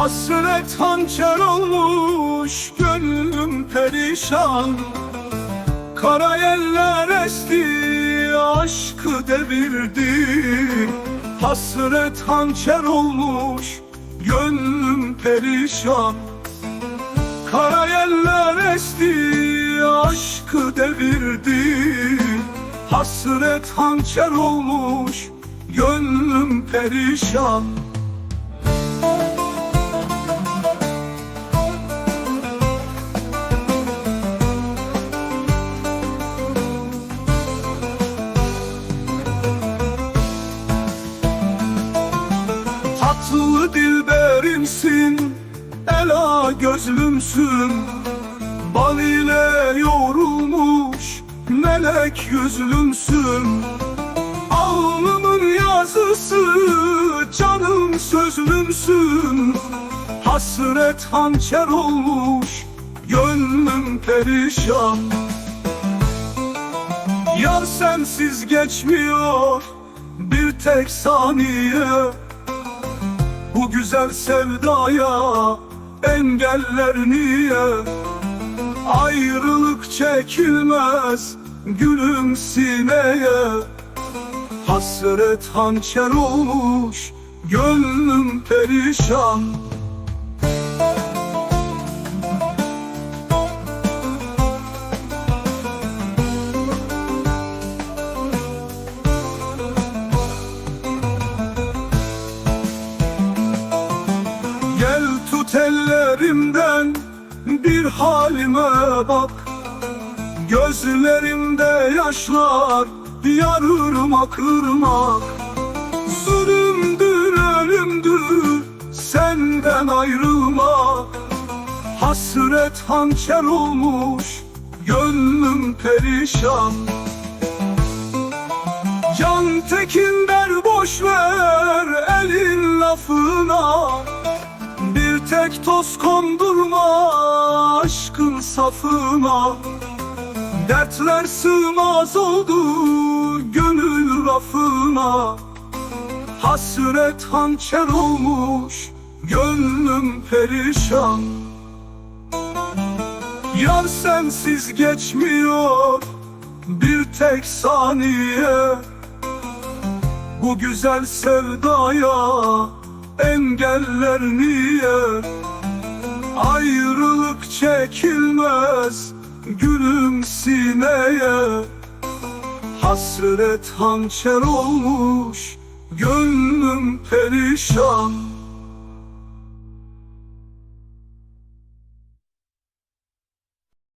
Hasret hançer olmuş gönlüm perişan. Kara yeller esti aşkı devirdi. Hasret hançer olmuş gönlüm perişan. Kara yeller esti aşkı devirdi. Hasret hançer olmuş gönlüm perişan Tatlı dilberimsin Ela gözlümsün. Bal ile yoğrulmuş Melek yüzlümsün. Alnımın yazısı Canım sözlümsün. Hasret hançer olmuş Gönlüm perişan. Yar sensiz geçmiyor Bir tek saniye bu güzel sevdaya engeller niye? Ayrılık çekilmez gülüm sineye Hasret hançer olmuş gönlüm perişan bir halime bak. Gözlerimde yaşlar yarırmak ırmak Zulümdür ölümdür senden ayrılmak. Hasret hançer olmuş gönlüm perişan. Can tekin der boş ver elin lafına Bir tek toz kondurma aşkın safına. Dertler sığmaz oldu gönül rafına. Hasret hançer olmuş gönlüm perişan. Yar sensiz geçmiyor bir tek saniye. Bu güzel sevdaya engeller niye çekilmez gülüm sineye. Hasret hançer olmuş gönlüm perişan